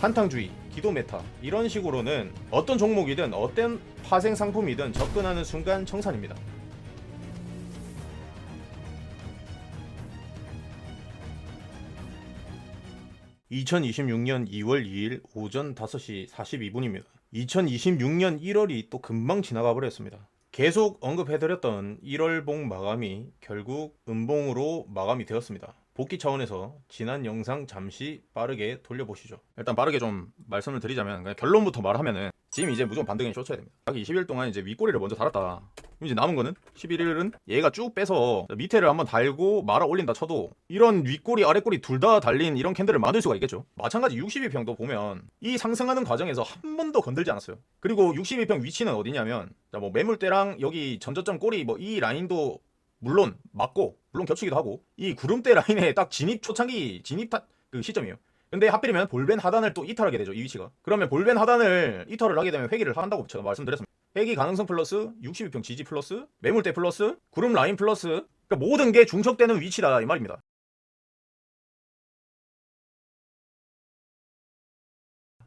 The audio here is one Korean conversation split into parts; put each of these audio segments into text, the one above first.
한탕주의, 기도 메타 이런 식으로는 어떤 종목이든 어떤 파생 상품이든 접근하는 순간 청산입니다. (2026년 2월 2일) 오전 5시 42분입니다. 2026년 1월이 또 금방 지나가 버렸습니다. 계속 언급해드렸던 1월 봉 마감이 결국 음봉으로 마감이 되었습니다. 복귀 차원에서 지난 영상 잠시 빠르게 돌려보시죠. 일단 빠르게 좀 말씀을 드리자면 그냥 결론부터 말하면은 지금 이제 무조건 반등에 쫓쳐야 됩니다. 약 20일 동안 이제 윗꼬리를 먼저 달았다. 이제 남은 거는 11일은 얘가 쭉 빼서 밑에를 한번 달고 말아 올린다 쳐도 이런 윗꼬리 아랫꼬리 둘 다 달린 이런 캔들을 만들 수가 있겠죠. 마찬가지 62평도 보면 이 상승하는 과정에서 한 번도 건들지 않았어요. 그리고 62평 위치는 어디냐면 자, 뭐 매물대랑 여기 전저점 꼬리 뭐 이 라인도 물론 맞고 물론 겹치기도 하고 이 구름대 라인에 딱 진입 초창기 진입 타, 그 시점이에요. 근데 하필이면 볼벤 하단을 또 이탈하게 되죠 이 위치가. 그러면 볼벤 하단을 이탈을 하게 되면 회기를 한다고 제가 말씀드렸습니다. 회기 가능성 플러스 62평 지지 플러스 매물대 플러스 구름 라인 플러스 그러니까 모든 게 중첩되는 위치다 이 말입니다.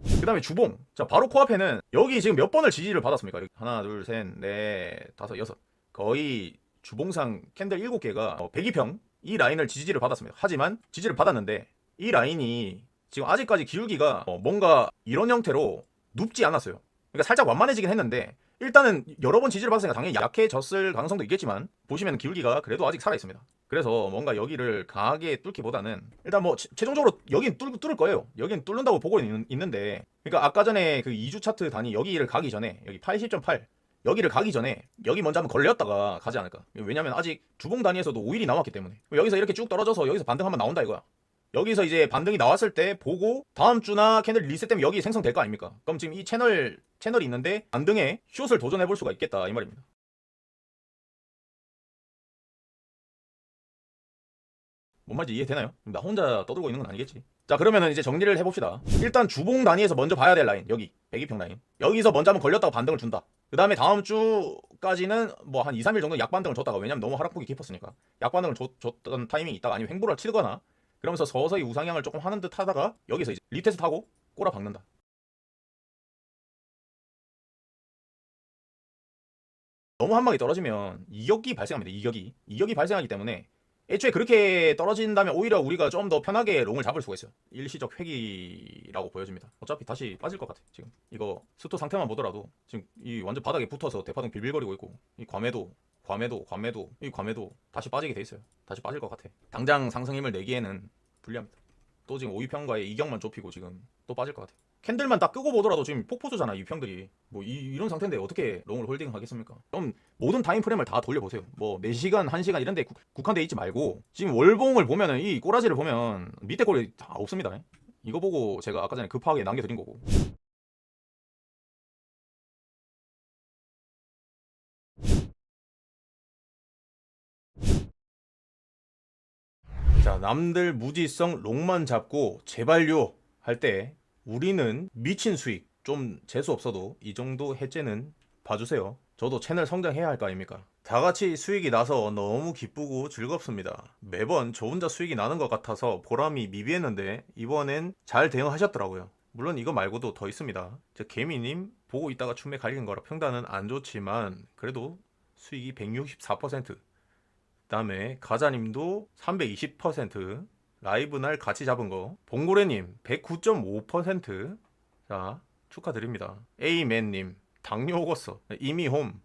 그 다음에 주봉. 자, 바로 코앞에는 여기 지금 몇 번을 지지를 받았습니까? 하나, 둘, 셋, 넷, 다섯, 여섯. 거의 주봉상 캔들 7개가 102평 이 라인을 지지를 받았습니다. 하지만 지지를 받았는데 이 라인이 지금 아직까지 기울기가 어, 뭔가 이런 형태로 눕지 않았어요. 그러니까 살짝 완만해지긴 했는데 일단은 여러 번 지지를 받았으니까 당연히 약해졌을 가능성도 있겠지만 보시면 기울기가 그래도 아직 살아 있습니다. 그래서 뭔가 여기를 강하게 뚫기보다는 일단 뭐 최- 최종적으로 여긴 뚫, 뚫을 거예요. 여긴 뚫는다고 보고 있는, 있는데 그러니까 아까 전에 그 2주 차트 단위 여기를 가기 전에 여기 80.8 여기를 가기 전에 여기 먼저 한번 걸렸다가 가지 않을까. 왜냐면 아직 주봉 단위에서도 5일이 남았기 때문에 여기서 이렇게 쭉 떨어져서 여기서 반등 한번 나온다 이거야. 여기서 이제 반등이 나왔을 때 보고 다음 주나 캔들 리셋 되면 여기 생성될 거 아닙니까? 그럼 지금 이 채널 채널이 있는데 반등에 숏을 도전해 볼 수가 있겠다 이 말입니다. 뭔 말인지 이해되나요? 나 혼자 떠들고 있는 건 아니겠지. 자 그러면은 이제 정리를 해봅시다. 일단 주봉 단위에서 먼저 봐야 될 라인 여기 102평 라인. 여기서 먼저 한번 걸렸다고 반등을 준다. 그 다음에 다음 주까지는 뭐 한 2, 3일 정도 약반등을 줬다가 왜냐면 너무 하락폭이 깊었으니까 약반등을 줬, 줬던 타이밍이 있다가 아니면 횡보를 치거나 그러면서 서서히 우상향을 조금 하는 듯 하다가 여기서 이제 리테스트 하고 꼬라 박는다. 너무 한 방에 떨어지면 이격이 발생합니다. 이격이. 이격이 발생하기 때문에 애초에 그렇게 떨어진다면 오히려 우리가 좀 더 편하게 롱을 잡을 수가 있어요. 일시적 회기라고 보여집니다. 어차피 다시 빠질 것 같아. 지금 이거 스토 상태만 보더라도 지금 이 완전 바닥에 붙어서 대파동 빌빌거리고 있고 이 과매도 과매도 과매도 이 과매도 다시 빠지게 돼 있어요. 다시 빠질 것 같아. 당장 상승 힘을 내기에는 불리합니다. 또 지금 5위평과의 이격만 좁히고 지금 또 빠질 것 같아. 캔들만 딱 끄고 보더라도 지금 폭포주잖아 이 평들이. 뭐 이, 런 상태인데 어떻게 롱을 홀딩 하겠습니까? 좀 모든 타임 프레임을 다 돌려보세요. 뭐 4시간 1시간 이런 데 국- 국한돼 있지 말고 지금 월봉을 보면은 이 꼬라지를 보면 밑에 꼬리 다 없습니다. 이거 보고 제가 아까 전에 급하게 남겨드린 거고. 자 남들 무지성 롱만 잡고 제발요 할 때 우리는 미친 수익 좀 재수 없어도 이 정도 해제는 봐주세요. 저도 채널 성장해야 할 거 아닙니까? 다 같이 수익이 나서 너무 기쁘고 즐겁습니다. 매번 저 혼자 수익이 나는 것 같아서 보람이 미비했는데 이번엔 잘 대응하셨더라고요. 물론 이거 말고도 더 있습니다. 저 개미님 보고 있다가 춤에 갈린 거라 평단은 안 좋지만 그래도 수익이 164% 그 다음에 가자님도 320% 라이브 날 같이 잡은 거. 봉고래님 109.5%자 축하드립니다. 에이맨님 당뇨 오겠어 이미홈.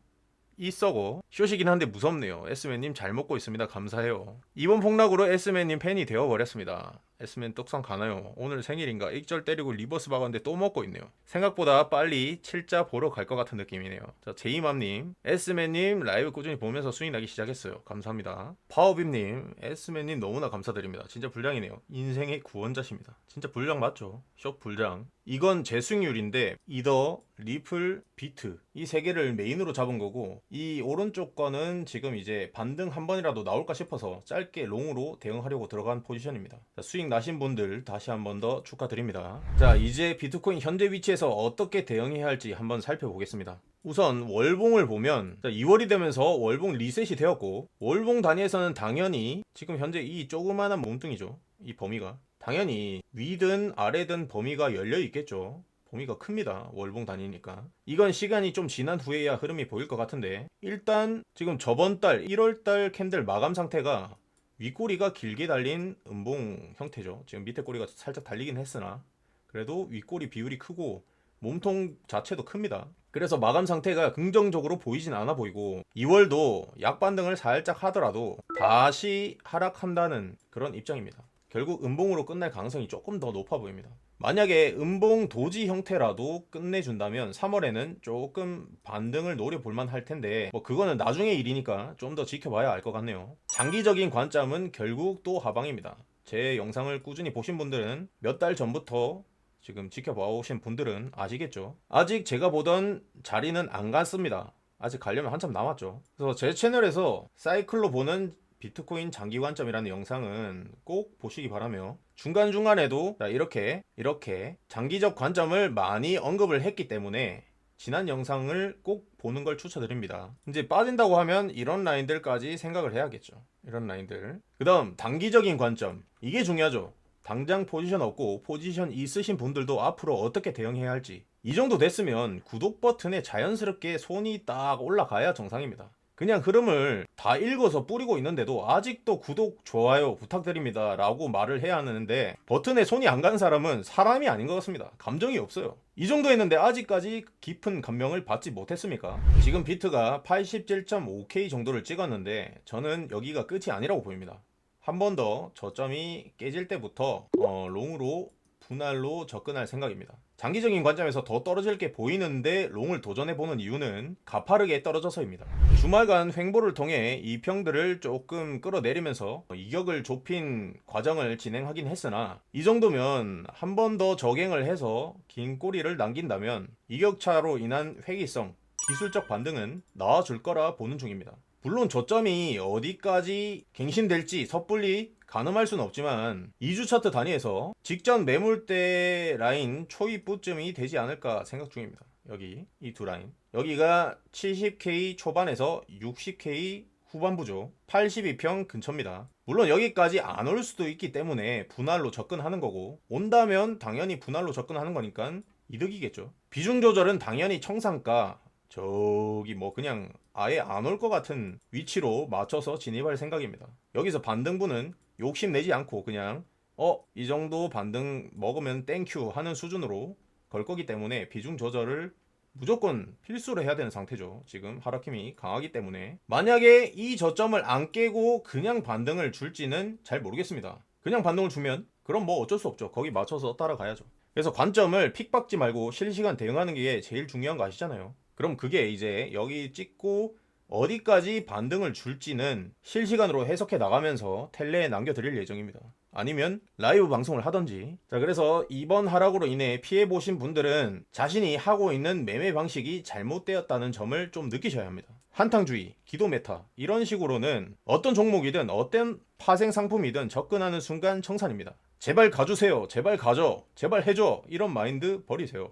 이썩어 쇼시긴 한데 무섭네요. 에스맨님 잘 먹고 있습니다. 감사해요. 이번 폭락으로 에스맨님 팬이 되어버렸습니다 에스맨 떡상 가나요? 오늘 생일인가? 익절 때리고 리버스 박았는데 또 먹고 있네요. 생각보다 빨리 칠자 보러 갈 것 같은 느낌이네요. 자 제이맘님. 에스맨님 라이브 꾸준히 보면서 수익 나기 시작했어요. 감사합니다. 파워빔님 에스맨님 너무나 감사드립니다. 진짜 불량이네요. 인생의 구원자십니다. 진짜 불량 맞죠? 쇼 불량. 이건 제 수익률인데 이더 리플 비트. 이 세 개를 메인으로 잡은 거고 이 오른쪽 거는 지금 이제 반등 한 번이라도 나올까 싶어서 짧게 롱으로 대응하려고 들어간 포지션입니다. 자, 수익 나신 분들 다시 한 번 더 축하드립니다 자 이제 비트코인 현재 위치에서 어떻게 대응해야 할지 한번 살펴보겠습니다 우선 월봉을 보면 2월이 되면서 월봉 리셋이 되었고 월봉 단위에서는 당연히 지금 현재 이 조그마한 몸뚱이죠 이 범위가 당연히 위든 아래든 범위가 열려 있겠죠. 범위가 큽니다. 월봉 다니니까. 이건 시간이 좀 지난 후에야 흐름이 보일 것 같은데 일단 지금 저번 달 1월 달 캔들 마감 상태가 윗꼬리가 길게 달린 음봉 형태죠. 지금 밑에 꼬리가 살짝 달리긴 했으나 그래도 윗꼬리 비율이 크고 몸통 자체도 큽니다. 그래서 마감 상태가 긍정적으로 보이진 않아 보이고 2월도 약반등을 살짝 하더라도 다시 하락한다는 그런 입장입니다. 결국 음봉으로 끝날 가능성이 조금 더 높아 보입니다. 만약에 음봉 도지 형태라도 끝내준다면 3월에는 조금 반등을 노려볼 만 할 텐데 뭐 그거는 나중의 일이니까 좀 더 지켜봐야 알 것 같네요. 장기적인 관점은 결국 또 하방입니다. 제 영상을 꾸준히 보신 분들은 몇 달 전부터 지금 지켜봐 오신 분들은 아시겠죠? 아직 제가 보던 자리는 안 갔습니다. 아직 가려면 한참 남았죠. 그래서 제 채널에서 사이클로 보는 비트코인 장기 관점이라는 영상은 꼭 보시기 바라며 중간중간에도 자, 이렇게 이렇게 장기적 관점을 많이 언급을 했기 때문에 지난 영상을 꼭 보는 걸 추천드립니다. 이제 빠진다고 하면 이런 라인들까지 생각을 해야겠죠. 이런 라인들. 그 다음 단기적인 관점. 이게 중요하죠. 당장 포지션 없고 포지션 있으신 분들도 앞으로 어떻게 대응해야 할지. 이 정도 됐으면 구독 버튼에 자연스럽게 손이 딱 올라가야 정상입니다. 그냥 흐름을 다 읽어서 뿌리고 있는데도 아직도 구독, 좋아요 부탁드립니다 라고 말을 해야 하는데 버튼에 손이 안 가는 사람은 사람이 아닌 것 같습니다. 감정이 없어요. 이 정도 했는데 아직까지 깊은 감명을 받지 못했습니까? 지금 비트가 87.5K 정도를 찍었는데 저는 여기가 끝이 아니라고 보입니다. 한 번 더 저점이 깨질 때부터 어, 롱으로 분할로 접근할 생각입니다. 장기적인 관점에서 더 떨어질 게 보이는데 롱을 도전해보는 이유는 가파르게 떨어져서입니다. 주말간 횡보를 통해 이 평들을 조금 끌어내리면서 이격을 좁힌 과정을 진행하긴 했으나 이 정도면 한 번 더 적행을 해서 긴 꼬리를 남긴다면 이격차로 인한 회기성, 기술적 반등은 나와줄 거라 보는 중입니다. 물론 저점이 어디까지 갱신될지 섣불리 가늠할 수는 없지만 2주 차트 단위에서 직전 매물대 라인 초입부쯤이 되지 않을까 생각 중입니다. 여기 이 두 라인. 여기가 70K 초반에서 60K 후반부죠. 82평 근처입니다. 물론 여기까지 안 올 수도 있기 때문에 분할로 접근하는 거고 온다면 당연히 분할로 접근하는 거니까 이득이겠죠. 비중 조절은 당연히 청산가 저기 뭐 그냥 아예 안 올 것 같은 위치로 맞춰서 진입할 생각입니다. 여기서 반등분은 욕심내지 않고 그냥 어 이 정도 반등 먹으면 땡큐 하는 수준으로 걸 거기 때문에 비중 조절을 무조건 필수로 해야 되는 상태죠. 지금 하락 힘이 강하기 때문에 만약에 이 저점을 안 깨고 그냥 반등을 줄지는 잘 모르겠습니다. 그냥 반등을 주면 그럼 뭐 어쩔 수 없죠. 거기 맞춰서 따라가야죠. 그래서 관점을 픽 박지 말고 실시간 대응하는 게 제일 중요한 거 아시잖아요. 그럼 그게 이제 여기 찍고 어디까지 반등을 줄지는 실시간으로 해석해 나가면서 텔레에 남겨드릴 예정입니다. 아니면 라이브 방송을 하던지. 자, 그래서 이번 하락으로 인해 피해 보신 분들은 자신이 하고 있는 매매 방식이 잘못되었다는 점을 좀 느끼셔야 합니다. 한탕주의, 기도 메타 이런 식으로는 어떤 종목이든 어떤 파생 상품이든 접근하는 순간 청산입니다. 제발 가주세요. 제발 가져. 제발 해줘. 이런 마인드 버리세요.